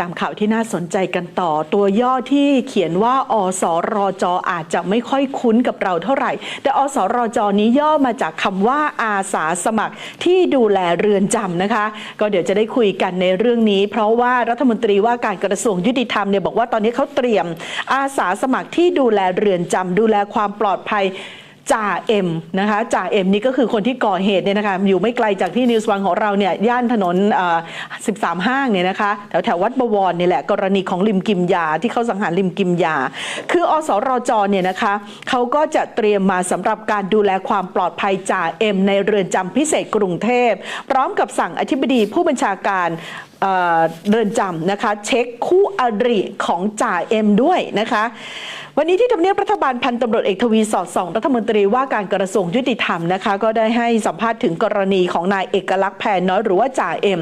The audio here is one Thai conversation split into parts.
ตามข่าวที่น่าสนใจกันต่อ ตัวย่อที่เขียนว่า อสรจอาจจะไม่ค่อยคุ้นกับเราเท่าไหร่ แต่อสรจนี้ย่อมาจากคำว่าอาสาสมัครที่ดูแลเรือนจำนะคะ ก็เดี๋ยวจะได้คุยกันในเรื่องนี้ เพราะว่ารัฐมนตรีว่าการกระทรวงยุติธรรมเนี่ยบอกว่าตอนนี้เขาเตรียม อาสาสมัครที่ดูแลเรือนจำดูแลความปลอดภัย จ่าเอ็มนะคะจ่าเอ็มนี่ก็คือคนที่ก่อเหตุเนี่ยนะคะอยู่ไม่ไกลจากที่นิวส์วันของเราเนี่ยย่านถนน 13 ห้างเนี่ยนะคะแถวแถววัดบวรเนี่ยแหละกรณีของลิมกิมยาที่เขาสังหารลิมกิมยา คืออสรจเนี่ยนะคะเขาก็จะเตรียมมาสำหรับการดูแลความปลอดภัยจ่าเอ็มในเรือนจำพิเศษกรุงเทพ พร้อมกับสั่งอธิบดีผู้บัญชาการเรือนจำนะคะ เช็คคู่อริของจ่าเอ็มด้วยนะคะ วันนี้ที่ทำเนียบรัฐบาลพันตำรวจเอกทวีสอดส่องรัฐมนตรีว่าการกระทรวงยุติธรรมนะคะ ก็ได้ให้สัมภาษณ์ถึงกรณีของนายเอกลักษณ์แพนน้อยหรือว่าจ่าเอ็ม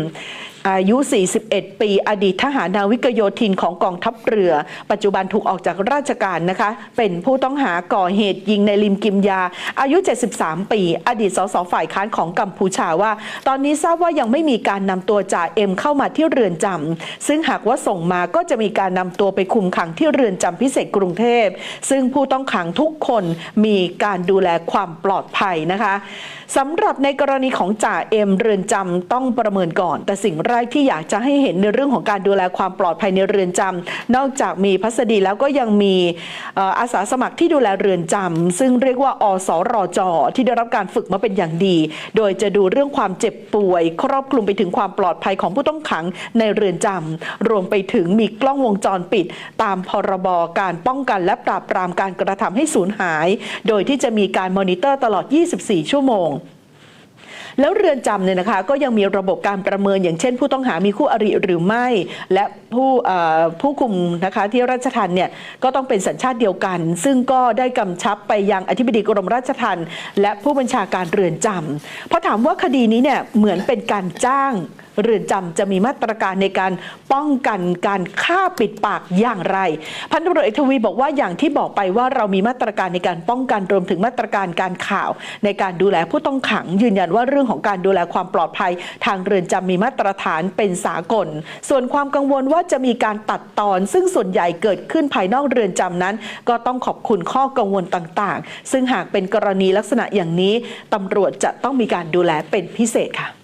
อายุ 41 ปี อดีตทหารนาวิกโยธินของกองทัพเรือ ปัจจุบันถูกออกจากราชการนะคะ เป็นผู้ต้องหาก่อเหตุยิงในลิมกิมยา อายุ 73 ปี อดีตสสฝ่ายค้านของกัมพูชาว่า ตอนนี้ทราบว่ายังไม่มีการนำตัวจ่าเอ็มเข้ามาที่เรือนจำซึ่งหากว่าส่งมาก็จะมีการนำตัวไปคุมขังที่เรือนจำพิเศษกรุงเทพ ซึ่งผู้ต้องขังทุกคนมีการดูแลความปลอดภัยนะคะสำหรับในกรณีของจ่าเอ็มเรือนจำต้องประเมินก่อน แต่สิ่งแรกที่อยากจะให้เห็นในเรื่องของการดูแลความปลอดภัยในเรือนจำนอกจากมีพัสดีแล้วก็ยังมีอาสาสมัครที่ดูแลเรือนจำซึ่งเรียกว่าอสรจที่ได้รับการฝึกมาเป็นอย่างดี โดยจะดูเรื่องความเจ็บป่วย ครอบคลุมไปถึงความปลอดภัยของผู้ต้องขังในเรือนจำรวมไปถึงมีกล้องวงจรปิด ตามพรบการป้องกันและปราบปรามการกระทำให้สูญหาย โดยที่จะมีการมอนิเตอร์ตลอด 24 ชั่วโมง แล้วเรือนจำเนี่ยนะคะก็ยังมีระบบการประเมิน อย่างเช่น ผู้ต้องหามีคู่อริหรือไม่ และผู้ผู้คุมนะคะที่ราชทัณฑ์เนี่ยก็ต้องเป็นสัญชาติเดียวกัน ซึ่งก็ได้กำชับไปยังอธิบดีกรมราชทัณฑ์และผู้บัญชาการเรือนจำเพราะถามว่าคดีนี้เนี่ยเหมือนเป็นการจ้างเรือนจำจะมีมาตรการในการป้องกันการฆ่าปิดปากอย่างไร พันตำรวจเอกทวีบอกว่าอย่างที่บอกไปว่าเรามีมาตรการในการป้องกันรวมถึงมาตรการการข่าว ในการดูแลผู้ต้องขัง ยืนยันว่าเรื่องของการดูแลความปลอดภัย ทางเรือนจำมีมาตรฐานเป็นสากล ส่วนความกังวลว่าจะมีการตัดตอน ซึ่งส่วนใหญ่เกิดขึ้นภายนอกเรือนจำนั้น ก็ต้องขอบคุณข้อกังวลต่างๆ ซึ่งหากเป็นกรณีลักษณะอย่างนี้ตำรวจจะต้องมีการดูแลเป็นพิเศษค่ะ